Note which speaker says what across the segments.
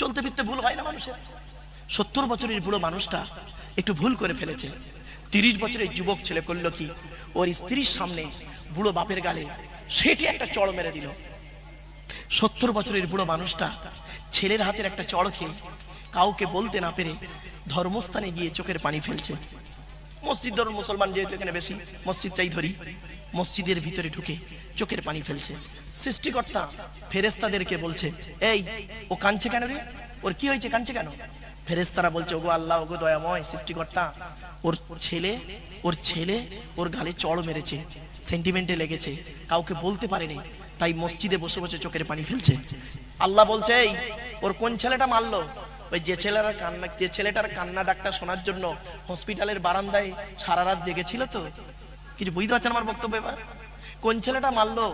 Speaker 1: চলতে ফিরতে ভুল হয় না মানুষের। সত্তর বছরের বুড়ো মানুষটা একটু ভুল করে ফেলেছে। তিরিশ বছরের যুবক ছেলে করল কি? ওর স্ত্রীর সামনে বুড়ো বাপের গালে সেটি একটা চড় মেরে দিল। সত্তর বছরের বুড়ো মানুষটা ছেলের হাতের একটা চড় খেয়ে কাউকে বলতে না পেরে ধর্মস্থানে গিয়ে চোখের পানি ফেলছে। মসজিদ ধরুন মুসলমান যেহেতু এখানে বেশি, মসজিদটাই ধরি। মসজিদের ভিতরে ঢুকে চোখের পানি ফেলছে। সৃষ্টিকর্তা ফেরেস্তাদেরকে বলছে, এই, ও কাঁদছে কেন রে? ওর কি হয়েছে? কাঁদছে কেন? ফেরেস্তারা বলছে, ওগো আল্লাহ, ওগো দয়াময় সৃষ্টিকর্তা, ওর ছেলে ওর ছেলে ওর গালে চড় মেরেছে সেন্টিমেন্টে লেগেছে, কাউকে বলতে পারেনি, তাই মসজিদে বসে বসে চোখের পানি ফেলছে। আল্লাহ বলছে, এই, ওর কোন ছেলেটা মারলো? ওই যে ছেলেরা কান্না, যে ছেলেটার কান্না ডাকটা শোনার জন্য হসপিটালের বারান্দায় সারা রাত জেগেছিল তো। কিছু বুঝতে পারছেন আমার বক্তব্য এবার? কোন ছেলেটা মারলো?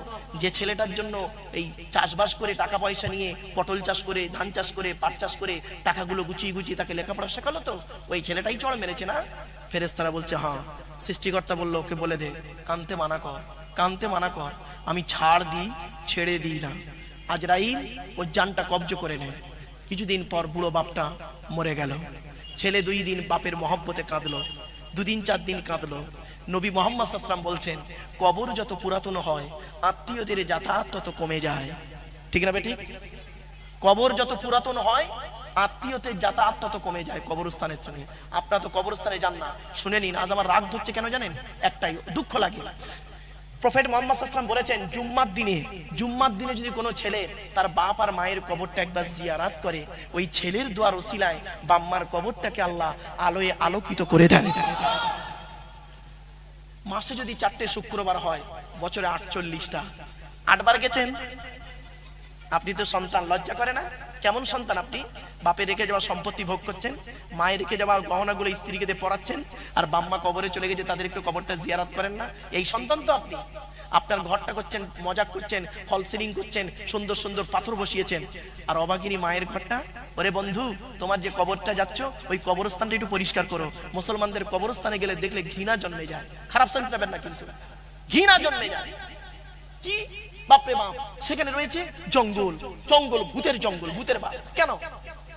Speaker 1: যে ছেলেটার জন্য এই চাষবাস করে টাকা পয়সা নিয়ে পটল চাষ করে, ধান চাষ করে, পাট চাষ করে টাকাগুলো গুছিয়ে গুছিয়ে তাকে লেখাপড়া শেখালো তো? ওই ছেলেটাই চড় মেরেছে না? ফেরেস্তারা বলছে হ্যাঁ। সৃষ্টিকর্তা বলল, ওকে বলে দে, কানতে মানা কর, কানতে মানা কর। আমি ছাড় দিই, ছেড়ে দিই না। আজরাইল ওর জানটা কবজ করে নেয় কিছুদিন পর বুড়ো বাপটা মরে গেল। ছেলে দুই দিন বাপের মহব্বতে কাঁদলো, দুদিন চার দিন কাঁদলো। নবী মোহাম্মদ সাসলাম বলছেন, কবর যত পুরাতন হয়, আত্মীয়দের যাতায়াত তত কমে যায়। ঠিক না বেঠিক? কবর যত পুরাতন হয়, আত্মীয়দের যাতায়াত তত কমে যায় কবরস্থানের সঙ্গে। আপনারা তো কবরস্থানে যান না। শুনে নিন, আজ আমার রাগ ধরছে কেন জানেন? একটাই, দুঃখ লাগে। প্রফেট মোহাম্মদ আসলাম বলেছেন, জুম্মার দিনে জুম্মার দিনে যদি কোনো ছেলে তার বাপ আর মায়ের কবরটা একবার জিয়ারাত করে, ওই ছেলের দোয়ার ওসিলায় বাম্মার কবরটাকে আল্লাহ আলোয় আলোকিত করে দেন। মাসে যদি চারটে শুক্রবার হয়, বছরে আটচল্লিশটা। আটবার গেছেন? আপনি তো সন্তান, লজ্জা করে না? কেমন সন্তান আপনি? বাপে রেখে যাওয়া সম্পত্তি ভোগ করছেন মায়ের রেখে যাওয়া গহনাগুলো স্ত্রীকে দিয়ে পড়াচ্ছেন আর বাম্মা কবরে চলে গেছে, তাদের একটু কবরটা জিয়ারাত করেন না? এই সন্তান তো আপনি। আপনার ঘরটা করছেন, মজাক করছেন, ফল সিলিং করছেন, সুন্দর সুন্দর পাথর বসিয়েছেন। আর অবাগিনী মায়ের ঘরটা? ওরে বন্ধু, তোমার যে কবরটা যাচ্ছ, ওই কবরস্থানটা একটু পরিষ্কার করো। মুসলমানদের কবরস্থানে গেলে দেখলে ঘৃণা জন্মে যায়। খারাপ সেন্স নেবেন না কিন্তু। ঘৃণা জন্মে যায়। কি? বাপরে বাপ, সেখানে রয়েছে জঙ্গল জঙ্গল, ভূতের জঙ্গল, ভূতের বাপ। কেন?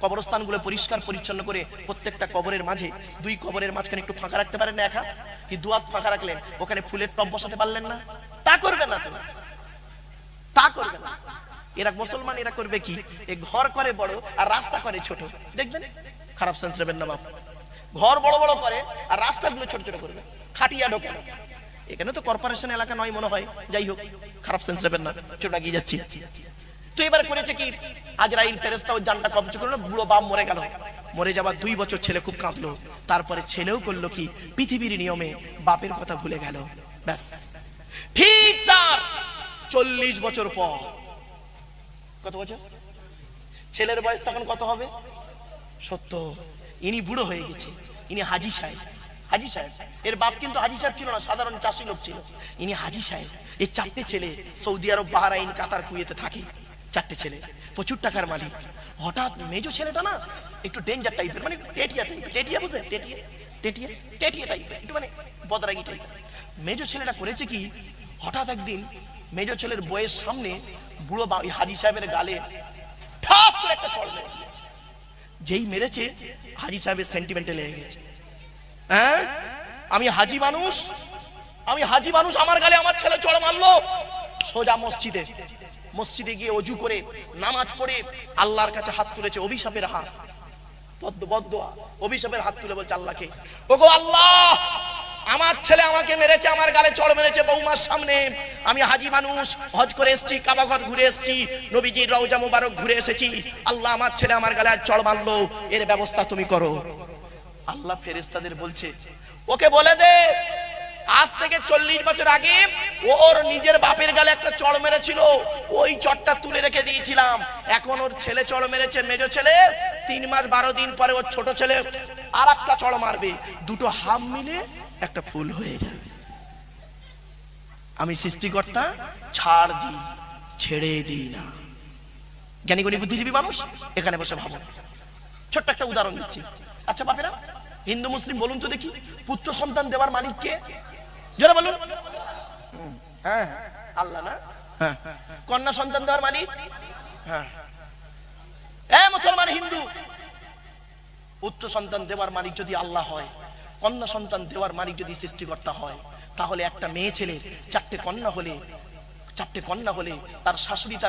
Speaker 1: কবরস্থানগুলো পরিষ্কার, পরিচ্ছন্ন করে প্রত্যেকটা কবরের মাঝে, দুই কবরের মাঝখানে একটু ফাঁকা রাখতে পারেন না একা? কি দুয়াত ফাঁকা রাখলেন? ওখানে ফুলের টব বসাতে পারলেন না? তা করবে না তুমি তা করবে না। এরা মুসলমান, এরা করবে কি? ঘর করে বড় আর রাস্তা করে ছোট। দেখবেন? খারাপ সেন্স নেবেন না বাপ। ঘর বড় বড় করে আর রাস্তাগুলো ছোট ছোট করবে। খাটিয়া ঢোকে না। এখানে তো কর্পোরেশন এলাকা নয় মনে হয়। যাই হোক, খারাপ সেন্স নেবেন না চোটা গিয়ে যাচ্ছি। তো এবার করেছে কি? আজরাইল ফেরেস্তা ও জানটা কবজ করল, বুড়ো বাপ মরে গেল। মরে যাবার দুই বছর ছেলে খুব কাঁদলো। তারপরে ছেলেও করল কি? পৃথিবীর নিয়মে বাপের কথা ভুলে গেল। ব্যাস। ঠিক তার চল্লিশ বছর পর। কত বছর? ছেলের বয়স তখন কত হবে? সত্য ইনি বুড়ো হয়ে গেছে। ইনি হাজি সাহেব। হাজি সাহেব, এর বাপ কিন্তু হাজি সাহেব ছিল না, সাধারণ চাষি লোক ছিল। ইনি হাজি সাহেব এই চারটে ছেলে সৌদি আরব, বাহারাইন, কাতার, কুয়েতে থাকে। চারটে ছেলে, প্রচুর টাকার মালিক। হঠাৎ মেজো ছেলেটা না, একটু ডেঞ্জার টাইপের মানে টেটিয়া টাইপের টেটিয়া বুঝে টেটিয়া টেটিয়া টেটিয়া টাইপের একটু মানে বদরাগি টাইপের মেজো ছেলেটা করেছে কি, হঠাৎ একদিন মেজো ছেলের বইয়ের সামনে বুড়ো বা- হাজি সাহেবের গালে ঠাস করে একটা চড় মেরে দিয়েছে। যেই মেরেছে, হাজি সাহেবের সেন্টিমেন্টে লেগে গেছে। হ্যাঁ? আমি হাজি মানুষ। আমি হাজি মানুষ, আমার গালে আমার ছেলে চড় মারলো। সোজা মসজিদে। মসজিদে গিয়ে অজু করে নামাজ পড়ে আল্লাহর কাছে হাত তুলেছে অভিশাপের হাত। অভিশাপের হাত তুলে বলছে আল্লাহকে, ওগো আল্লাহ, আমার ছেলে আমাকে মেরেছে, আমার গালে চড় মেরেছে বৌমার সামনে। আমি হাজি মানুষ, হজ করে এসেছি, কাবাঘর ঘুরে এসেছি, নবীজির রওজা মুবারক ঘুরে এসেছি। আল্লাহ আমার ছেলে আমার গালে চড় মারলো। এর ব্যবস্থা তুমি করো। আল্লাহ ফেরেস্তাদের বলছে, ওকে বলে দে, আজ থেকে চল্লিশ বছর আগে ওর নিজের বাপের গালে একটা চড় মেরেছিল, ওই চড়টা তুলে রেখে দিয়েছিলাম। এখন ওর ছেলে চড় মেরেছে, মেজো ছেলে, তিন মাস বারো দিন পরে ওর ছোট ছেলে আর একটা চড় মারবে। দুটো হাম মিলে একটা ফুল হয়ে যাবে। আমি সৃষ্টিকর্তা, ছাড় দিই, ছেড়ে দিই না। জ্ঞানী গুণী বুদ্ধিজীবী মানুষ, এখানে বসে ভাবুন। ছোট্ট একটা উদাহরণ দিচ্ছি। আচ্ছা বাপেরা হিন্দু মুসলিম বলুন তো দেখি পুত্র সন্তান দেওয়ার মালিক কে? যারা বলুন। হ্যাঁ আল্লাহ না? হ্যাঁ। কন্যা সন্তান দেওয়ার মালিক? হ্যাঁ। মুসলমান হিন্দু পুত্র সন্তান দেওয়ার মালিক যদি আল্লাহ হয় কন্যা সন্তান দেওয়ার মালিক যদি সৃষ্টিকর্তা হয় তাহলে একটা মেয়ে ছেলের চারটে কন্যা হলে চারটে কন্যা হলে তার শাশুড়ি তার